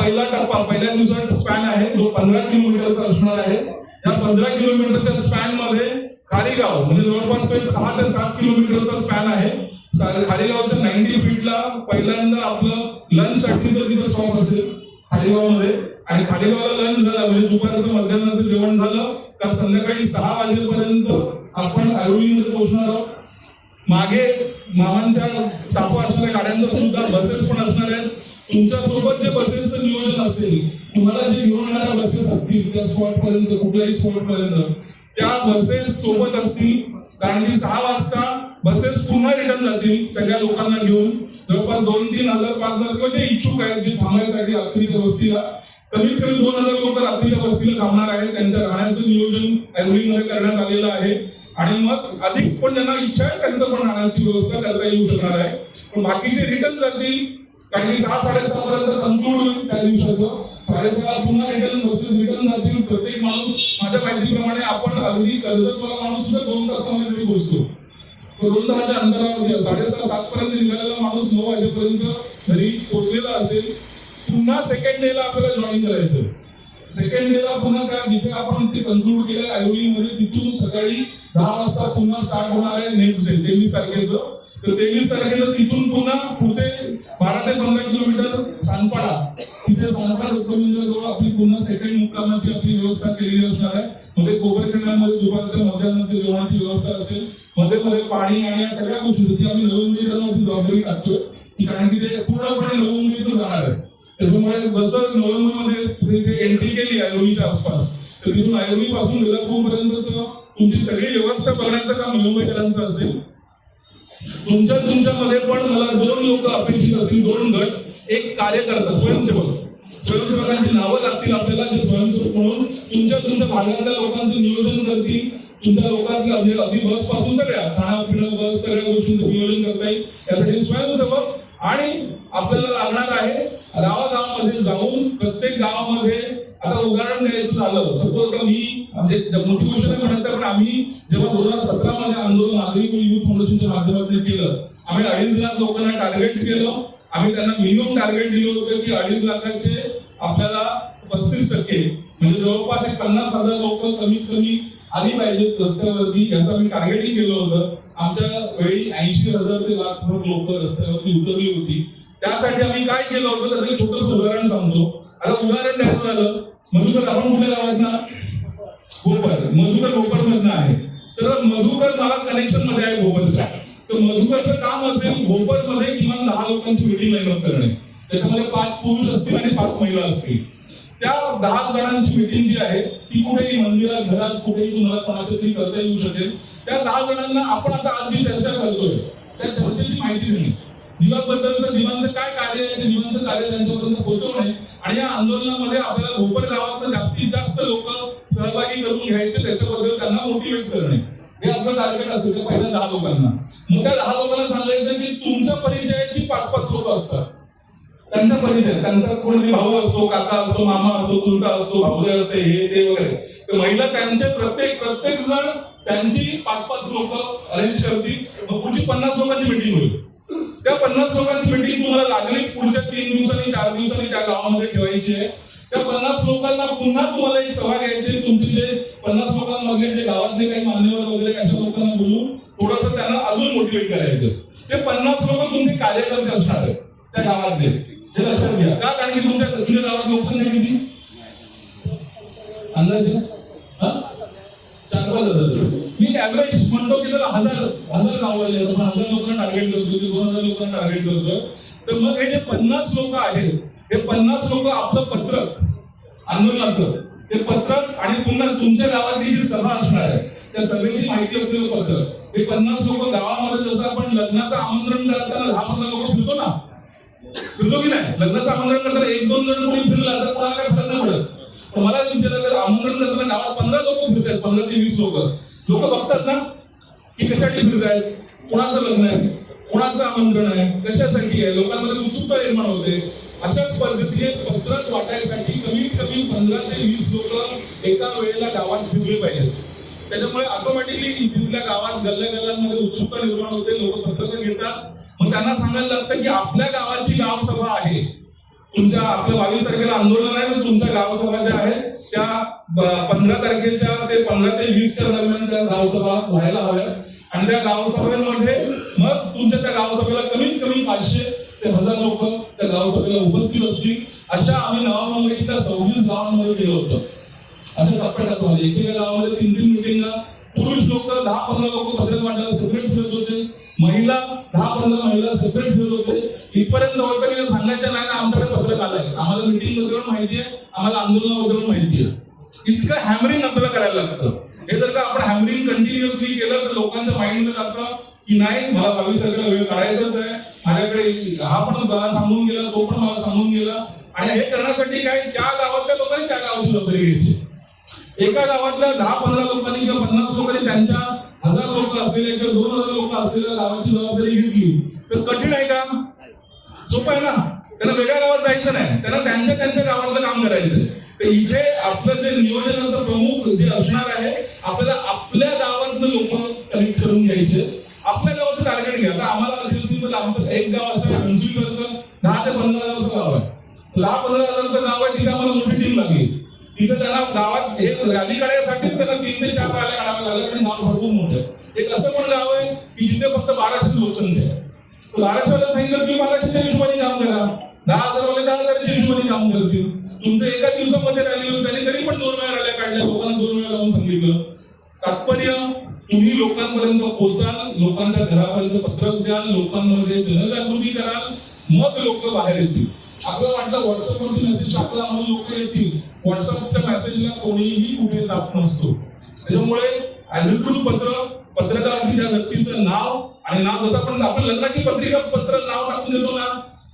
पहिला टप्पा पहिल्या दिवसाचा स्पॅन आहे. जो पंधरा किलोमीटरचा असणार आहे. या पंधरा किलोमीटरच्या स्पॅनमध्ये खारीगाव म्हणजे जवळपास सहा ते सात किलोमीटरचा स्पॅन आहे. सा- खारीगावच्या नाईन्टी फीटला पहिल्यांदा आपलं लंच जर तिथं स्टॉप असेल खालीगावमध्ये आणि खालीगावला लंच झालं म्हणजे दुपारचं मध्यान्हाचं जेवण झालं का संध्याकाळी सहा वाजेपर्यंत आपण ऐरोलीमध्ये पोहोचणार आहोत. मागे मामांच्या टापा असणाऱ्या गाड्यांचा सुद्धा बसेस पण असणार आहेत. तुमच्यासोबत जे बसेसचं नियोजन असेल तुम्हाला जे घेऊन येणाऱ्या बसेस असतील त्या स्पॉट पर्यंत कुठल्याही स्पॉट पर्यंत त्या बसेस सोबत असतील. कारण की सहा वाजता बसेस पुन्हा रिटर्न जातील सगळ्या लोकांना घेऊन. जवळपास दोन तीन हजार पाच हजार किंवा जे इच्छुक आहेत जे थांबण्यासाठी रात्रीच्या बसतीला कमीत कमी दोन हजार लोक रात्रीच्या वस्तीला थांबणार आहेत. त्यांच्या राहण्याचं नियोजनमध्ये करण्यात आलेलं आहे. आणि मग अधिक पण ज्यांना इच्छा आहे त्यांचं पण राहण्याची व्यवस्था करता येऊ शकणार आहे. पण बाकीचे रिटर्न जातील कारण की सहा साडेसहा पर्यंत कंक्लूड होईल त्या दिवसाचं. साडेसहा पुन्हा रिटर्न बसेस रिटर्न जातील. प्रत्येक माणूस माझ्या माहितीप्रमाणे आपण अगदी कर्जतवाला माणूस सुद्धा दोन तासामध्ये तरी पोहोचतो. तो दोन तासाच्या अंतरावर साडेसहा सात पर्यंत निघालेला माणूस नऊ वाजेपर्यंत घरी पोहोचलेला असेल. पुन्हा सेकंड डेला आपल्याला जॉईन करायचं सेकंड डेला पुन्हा काय जिथे आपण ते कन्क्लूड केलं ऐरोली मध्ये तिथून सकाळी दहा वाजता पुन्हा स्टार्ट होणार आहे नेक्स्ट डे तेवीस सारखेचं. तर तेवीस तारखेला तिथून पुन्हा पुढचे बारा ते पंधरा किलोमीटर सानपाडा तिथे सानपाडा दत्तमंदिराजवळ आपली पुन्हा सेकंड मुक्कामाची आपली व्यवस्था केलेली असणार आहे. मध्ये कोपरखंडामध्ये दुपारच्या मध्यानाची जेवणाची व्यवस्था असेल. मध्ये मध्ये पाणी आणि या सगळ्या गोष्टी ती आम्ही नवमुंबईकरांवरती जबाबदारी टाकतोय. की कारण की ते पूर्णपणे नवमुंबईतून जाणार आहे. त्याच्यामुळे जसं नोव्हेंबरमध्ये एंट्री केली ऐरोलीच्या आसपास तर तिथून ऐरोली पासून वेलापूर पर्यंतच तुमची सगळी व्यवस्था करण्याचं काम मुंबईकरांचं असेल. तुमच्या तुमच्यामध्ये पण मला दोन लोक अपेक्षित असतील दोन गट एक कार्यकर्ता स्वयंसेवक. स्वयंसेवकांची नावं लागतील आपल्याला जे स्वयंसेवक म्हणून तुमच्या तुमच्या भागातल्या लोकांचं नियोजन करतील. तुमच्या लोकांतील म्हणजे अगदी बसपासून सगळ्या खाणं पिणं बस सगळ्या गोष्टींचं नियोजन करता येईल. यासाठी स्वयंसेवक आणि आपल्याला लागणार आहे गावागावामध्ये जाऊन प्रत्येक गावामध्ये आता उदाहरण द्यायचं झालं. सपोज का मी म्हणजे मोठी गोष्ट नाही म्हणत पण आम्ही जेव्हा दोन हजार सतरा मध्ये आंदोलन नागरिक युथ फाउंडेशनच्या माध्यमातून केलं आम्ही अडीच लाख लोकांना टार्गेट केलं. आम्ही त्यांना मिनिमम टार्गेट दिलं होतं की अडीच लाखाचे आपल्याला पस्तीस टक्के म्हणजे जवळपास एक पन्नास हजार लोक कमीत कमी आली पाहिजेत रस्त्यावरती. याचं आम्ही टार्गेटिंग केलं होतं. आमच्या वेळी ऐंशी हजार ते लाख लोक रस्त्यावरती उतरली होती. त्यासाठी आम्ही काय केलं होतं? त्याचं एक छोटंसं उदाहरण सांगतो. आता उदाहरण द्यायचं झालं मधुकर आपण कुठल्या गावात ना? भोपर मधुकर गोपर मधनं आहे. तर मधुकर मला कनेक्शनमध्ये आहे भोपरच्या तर मधुकरचं काम असेल भोपरमध्ये किमान दहा लोकांची मीटिंग लाईन अप करणे. त्याच्यामध्ये पाच पुरुष असतील आणि पाच महिला असतील. त्या दहा जणांची मीटिंग जी आहे ती कुठेही मंदिरात घरात कुठेही तुम्हाला कोणाचं तरी करता येऊ शकेल. त्या दहा जणांना आपण आता आज जी चर्चा करतोय. त्या चर्चेची माहिती दिली दिवाबद्दलचं दिवांचं काय कार्य आहे ते दिवांचं कार्य त्यांच्यापर्यंत पोहोचवणे आणि या आंदोलनामध्ये आपल्याला भोपर गावात जास्तीत जास्त लोक सहभागी करून घ्यायचे त्याच्याबद्दल त्यांना मोटिवेट करणे. हे आपलं टार्गेट असेल ते पहिल्या दहा लोकांना. मग त्या दहा लोकांना सांगायचं की तुमच्या परिचयाची पाच पाच लोक असतात. त्यांचा परिचय त्यांचा कोणतरी भाऊ असो काका असो मामा असो चुलता असो भाऊदे असे हे ते वगैरे. तर महिला त्यांचे प्रत्येक प्रत्येक जण त्यांची पाच पाच लोक अरेंज करतील. मग पुढची पन्नास लोकांची मीटिंग होईल. त्या पन्नास लोकांची मीटिंग तुम्हाला लागलीच पुढच्या तीन दिवसांनी चार दिवसांनी त्या गावामध्ये ठेवायची आहे. त्या पन्नास लोकांना पुन्हा तुम्हाला एक सभा घ्यायची तुमचे जे पन्नास लोकांमध्ये जे गावातले काही मान्यवर वगैरे अशा लोकांना बोलून थोडस त्यांना अजून मोटिवेट करायचं ते पन्नास लोक तुमचे कार्यकर्ते असणार त्या गावातले. हे लक्षात घ्या. का? कारण की तुमच्या तुमच्या गावात लोकसंख्या किती? अंदाजे? हा? चार पाच हजार. मी ऍव्हरेज म्हणतो की जर हजार हजार लावले हजार लोकांना टार्गेट करतो की दोन हजार लोकांना टार्गेट करतो तर मग हे जे पन्नास लोक आहेत हे पन्नास लोक आपलं पत्रक आंदोलनाचं ते पत्रक आणि पुन्हा तुमच्या गावातली जी सभा असणार आहे त्या सभेची माहिती असलेलं पत्रक हे पन्नास लोक गावामध्ये जसं आपण लग्नाचं आमंत्रण करताना दहा पंधरा लोक फिरतो ना? फिरतो की नाही? लग्नाचं आमंत्रण करताना एक दोन जण कोणी फिरला तर कोणाला काय फरक नाही पडत. तर मला विचारलं तर आमंत्रण करताना गावात पंधरा लोक फिरतात पंधरा ते वीस लोक. लोक बघतात ना की कशासाठी फिरत आहे कोणाचं लग्न आहे? कोणाचं आमंत्रण आहे? कशासाठी आहे? लोकांमध्ये उत्सुकता निर्माण होते. अशाच पद्धतीने पत्रक वाटायसाठी कमीत कमी पंधरा ते वीस लोक एका वेळेला गावात फिरले पाहिजेत. त्याच्यामुळे ऑटोमॅटिकली तिथल्या गावात गल्ल्या गल्ल्यांमध्ये उत्सुकता निर्माण होते. लोक पत्रक घेतात. मग त्यांना सांगायला लागतं की आपल्या गावाची गावसभा आहे. तुमच्या आपल्या बावीस तारखेला आंदोलन आहे तर तुमच्या गावसभा ज्या आहेत त्या पंधरा तारखेच्या ते पंधरा ते वीसच्या दरम्यान त्या गावसभा व्हायला हव्या आणि त्या गावसभेमध्ये मग तुमच्या त्या गावसभेला कमीत कमी पाचशे ते हजार लोक त्या गावसभेला उपस्थित असतील. अशा आम्ही नवा सव्वीस गावांमध्ये गेलो होतो. अशा टप्प्याटप्प्यामध्ये. एकेका गावामध्ये तीन तीन मिटिंग पुरुष लोक दहा पंधरा लोक पत्रक वाटायला सिगरेट फिरत होते. महिला दहा पंधरा महिला सेपरेट फिरत होते. इथपर्यंत जवळपास सांगायचं नाही ना आमच्याकडे पत्रक आलंय. आम्हाला मिटिंग वगैरे माहिती आहे आम्हाला आंदोलनाबद्दल माहिती आहे. इतकं हॅमरिंग आपल्याला करायला लागतं. हे जर का आपण हॅमरिंग कंटिन्युअसली केलं तर लोकांच्या माइंडमध्ये जातं की नाही मला बावीस तारखेला वेळ काढायचाच आहे. माझ्याकडे हा पण मला सांगून गेला तो पण मला सांगून गेला. आणि हे करण्यासाठी काय त्या गावातल्या लोकांनी त्या गावाची जबाबदारी घ्यायची. एका गावातल्या दहा पंधरा लोकांनी किंवा पन्नास लोकांनी त्यांच्या हजार लोक असलेल्या किंवा दोन हजार लोक असलेल्या गावाची जबाबदारी घेतली तर कठीण आहे का? सोपं आहे ना? त्यांना वेगळ्या गावात जायचं नाही. त्यांना त्यांच्या त्यांच्या गावातलं काम करायचं तर इथे आपलं जे नियोजनाचं प्रमुख जे असणार आहे आपल्याला आपल्या गावातलं लोक कनेक्ट करून घ्यायचे. आपल्या गावाचं टार्गेट घ्या. आता आम्हाला असेल तर आमचं एक गाव असं आहे पंचवीस दहा ते पंधरा हजारचं गाव आहे. दहा पंधरा हजारचं गाव आहे तिथे आम्हाला मोठी टीम लागली. तिथे त्यांना गावात हे रॅली काढण्यासाठीच त्यांना तीन ते चार रॅली काढाव्या लागल्या आणि गाव आहे तर बाराशेवाला सांगितलं की बाराशेच्या हिशोबाने काम करा. दहा हजार वाले दहा हजारच्या हिशोबाने काम करतील. तुमचं एका दिवसामध्ये राहिले होईल. त्यांनी तरी पण दोन वेळा रॅल्या काढल्या. लोकांना दोन वेळा जाऊन सांगितलं. तात्पर्य तुम्ही लोकांपर्यंत पोहोचाल. लोकांच्या घरापर्यंत पत्रक द्याल. लोकांमध्ये जनजागृती कराल. मग लोक बाहेर येतील. आपल्याला वाटतं व्हॉट्सअपवरती मेसेज टाकला म्हणून लोक येतील. व्हॉट्सअपच्या मेसेजला कोणीही कुठे जात नसतो. त्याच्यामुळे अधिकृत पत्र. पत्रकावरती त्या व्यक्तीचं नाव आणि नाव जसं आपण आपण लग्नाची पत्रिका पत्र नाव टाकून देतो ना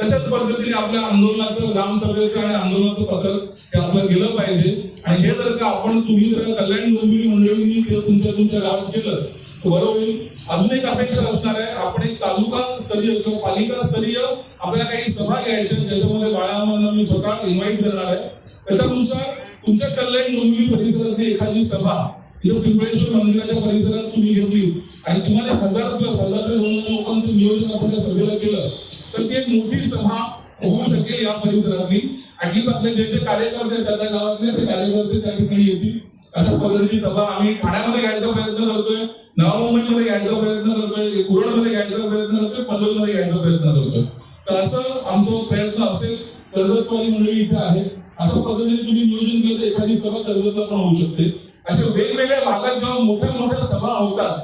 तशाच पद्धतीने आपल्या आंदोलनाचं ग्रामसभेचं आणि आंदोलनाचं पत्रक हे आपलं गेलं पाहिजे. आणि हे जर का आपण तुम्ही जर कल्याण डोंबिवली मंडळींनी जर तुमच्या तुमच्या गावात केलं बरं होईल. अजून एक अपेक्षा असणार आहे आपण एक तालुका स्तरीय किंवा पालिका स्तरीय आपल्या काही सभा घ्यायच्या ज्याच्यामध्ये बाळामांना मी स्वतः इन्व्हाइट करणार आहे. त्याच्यानुसार तुमच्या कल्याण डोंबिवली परिसरातली एखादी सभा इथं पिंपळेश्वर मंदिराच्या परिसरात तुम्ही घेतली आणि तुम्हाला हजार प्लस हजार ते दोन हजार लोकांचं नियोजन आपण त्या सभेला केलं तर ती एक मोठी सभा होऊ शकेल या परिसरातली. ऍटलीस्ट आपले जे जे कार्यकर्ते त्या त्या गावातले ते कार्यकर्ते त्या ठिकाणी येतील. अशा पद्धतीची सभा आम्ही ठाण्यामध्ये घ्यायचा प्रयत्न करतोय नवा मुंबईमध्ये घ्यायचा प्रयत्न करतोय कुरणमध्ये घ्यायचा प्रयत्न करतोय पनवेलमध्ये घ्यायचा प्रयत्न करतोय. तर असं आमचा प्रयत्न असेल कर्जतवाडी मंडळी इथे आहे अशा पद्धतीने तुम्ही नियोजन केलं तर एखादी सभा कर्जतला पण होऊ शकते. अशा वेगवेगळ्या भागात जेव्हा मोठ्या मोठ्या सभा होतात.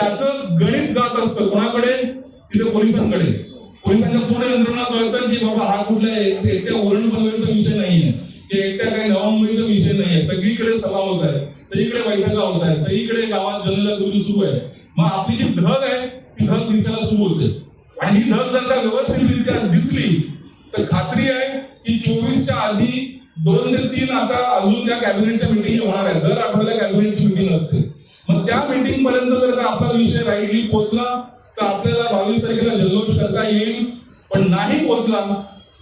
त्याचं गणित जात असतं. कोणाकडे? तिथे पोलिसांकडे. पोलिसांना पूर्ण यंत्रणा कळतं की बाबा हा कुठल्या एक- एकट्या ओरण बनवायचा विषय नाहीये. की एकट्या काही नवमुंबईचा विषय नाहीये. सगळीकडे सभा होत आहे सगळीकडे बैठका होत आहेत. सगळीकडे गावात जनजागृती सुरू आहे? मग आपली जी धग आहे ती धग दिसायला सुरू होते. आणि ही धग जर का व्यवस्थितरित्या दिसली तर खात्री आहे की चोवीसच्या आधी दोन ते तीन आता अजून त्या कॅबिनेटच्या मिटिंग होणार आहे. दर आठवड्याला कॅबिनेटची मिटिंग असते. मग त्या मिटिंग पर्यंत जर का आपला विषय राहिली पोहोचला तर आपल्याला बावीस तारखेला जल्लोष करता येईल. पण नाही पोहोचला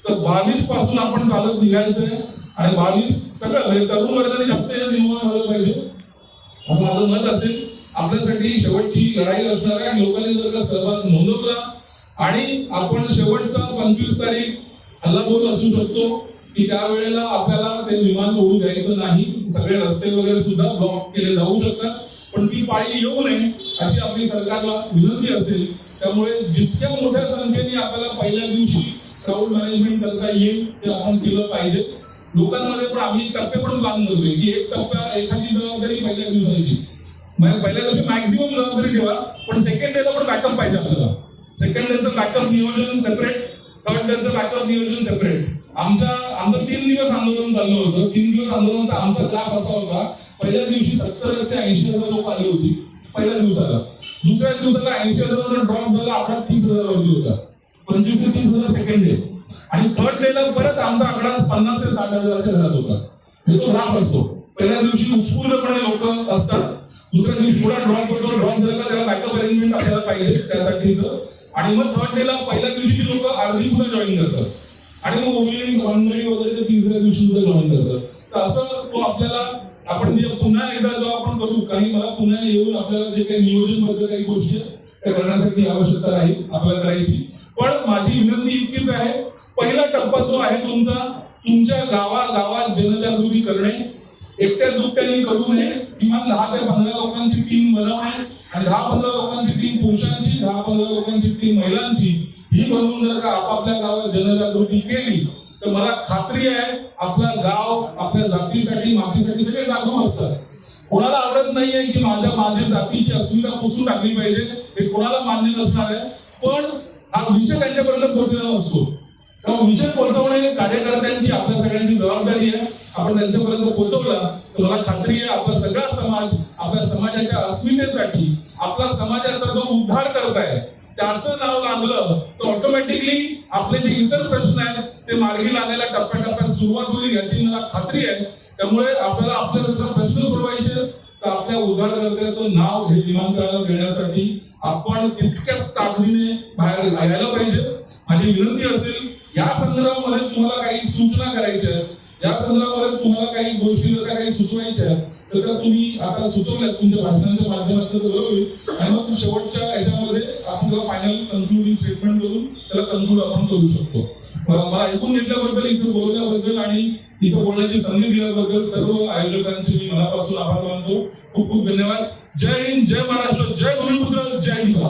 तर बावीसपासून आपण चालत निघायचंय. आणि बावीस सगळं म्हणजे तरुण वर्गाने जास्त निर्माण झालं पाहिजे. असं माझं मत असेल. आपल्यासाठी शेवटची लढाई असणार आहे. आणि लोकांनी जर का सहभाग नोंदवला आणि आपण शेवटचा पंचवीस तारीख हल्लाबोल असू शकतो. की त्यावेळेला आपल्याला ते विमान उडू द्यायचं नाही. सगळे रस्ते वगैरे सुद्धा ब्लॉक केले जाऊ शकतात. पण ती पाळी येऊ नये अशी आपली सरकारला विनंती असेल. त्यामुळे जितक्या मोठ्या संख्येने आपल्याला पहिल्या दिवशी क्राऊड मॅनेजमेंट करता येईल ते आपण केलं पाहिजे. लोकांमध्ये पण आम्ही टप्पे पण प्लॅन करतोय की एक टप्प्या एखादी जबाबदारी पहिल्या दिवसाची. म्हणजे पहिल्या दिवशी मॅक्झिमम जबाबदारी ठेवा पण सेकंड डेला पण बॅकअप पाहिजे आपल्याला. सेकंड डेचं बॅकअप नियोजन सेपरेट थर्ड त्यांचं बॅकअप नियोजन सेपरेट आमच्या आमचं तीन दिवस आंदोलन चाललं होतं. तीन दिवस आंदोलनाचा आमचा ग्राफ असा होता. पहिल्या दिवशी सत्तर ते ऐंशी हजार लोक आली होती. पहिल्या दिवसाला. दुसऱ्या दिवसाला ऐंशी हजार ड्रॉप झाला. आकडा तीस हजार वरती होता. पंचवीस ते तीस हजार सेकंड डे आणि थर्ड डेला परत आमचा आकडा पन्नास ते साठ हजाराच्या घरात होता. हे तो ग्राफ असतो. पहिल्या दिवशी उत्स्फूर्तपणे लोक असतात. दुसऱ्या दिवशी पुढे ड्रॉप होतो. ड्रॉप झाला त्याला बॅकअप अरेंजमेंट असायला पाहिजे. त्यासाठीच. आणि मग थर्ड डेला पहिल्या दिवशी लोक अर्धी पुढे जॉईन करतात. आणि मग उरलेली मंडळी वगैरे ते तिसऱ्या दिवशी सुद्धा जॉईन करतात. तर असं तो आपल्याला आपण जे पुन्हा एकदा जो आपण करू काही मला पुन्हा येऊन आपल्याला जे काही नियोजनबद्दल काही गोष्टी आहेत, त्या करण्यासाठी आवश्यकता राहील आपल्याला करायची. पण माझी विनंती इतकीच आहे पहिला टप्पा जो आहे तुमचा तुमच्या गावा गावात जनजागृती करणे एकट्या दुकट्याने करू नये किमान दहा ते पंधरा लोकांची टीम बनवणे आणि दहा पंधरा लोकांची टीम पुरुषांची दहा महिलांची ही म्हणून जर का आपापल्या गावात जनजागृती केली तर मला खात्री आहे आपला गाव आपल्या जातीसाठी मातीसाठी सगळे जागरूक असतात. कोणाला आवडत नाहीये की माझ्या माझ्या जातीची अस्मिता पुसून टाकली पाहिजे हे कोणाला मान्य नसणार आहे. पण हा विषय त्यांच्यापर्यंत पोहोचलेला असतो तेव्हा विषय पोहोचवणे कार्यकर्त्यांची आपल्या सगळ्यांची जबाबदारी आहे आपण त्यांच्यापर्यंत पोहोचवला तर मला खात्री आहे आपला सगळा समाज आपल्या समाजाच्या अस्मितेसाठी आपला समाजाचा जो उद्धार करत आहे त्याचं नाव लागलं तर ऑटोमॅटिकली आपले जे इतर प्रश्न आहेत ते मार्गी लागलेल्या टप्प्याटप्प्यात सुरुवात होईल याची मला खात्री आहे. त्यामुळे आपल्याला आपले जर प्रश्न सोडवायचे तर आपल्या उद्धारकर्त्याचं नाव हे विमानतळाला देण्यासाठी आपण तितक्याच ताकदीने बाहेर यायला पाहिजे. माझी विनंती असेल या संदर्भामध्ये तुम्हाला काही सूचना करायच्या या संदर्भामध्ये तुम्हाला काही गोष्टी जर काही सुचवायच्या तर त्या तुम्ही आता सुचवल्यात तुमच्या भाषणांच्या माध्यमातून होईल आणि मग शेवटच्या याच्यामध्ये आपण त्याला फायनल कन्क्लुडिंग स्टेटमेंट करून त्याला कन्क्लूड आपण करू शकतो. मला ऐकून घेतल्याबद्दल इथं बोलल्याबद्दल आणि इथं बोलण्याची संधी दिल्याबद्दल सर्व आयोजकांचे मी मनापासून आभार मानतो. खूप खूप धन्यवाद. जय हिंद जय महाराष्ट्र जय गुरुपुत्र जय हिंद.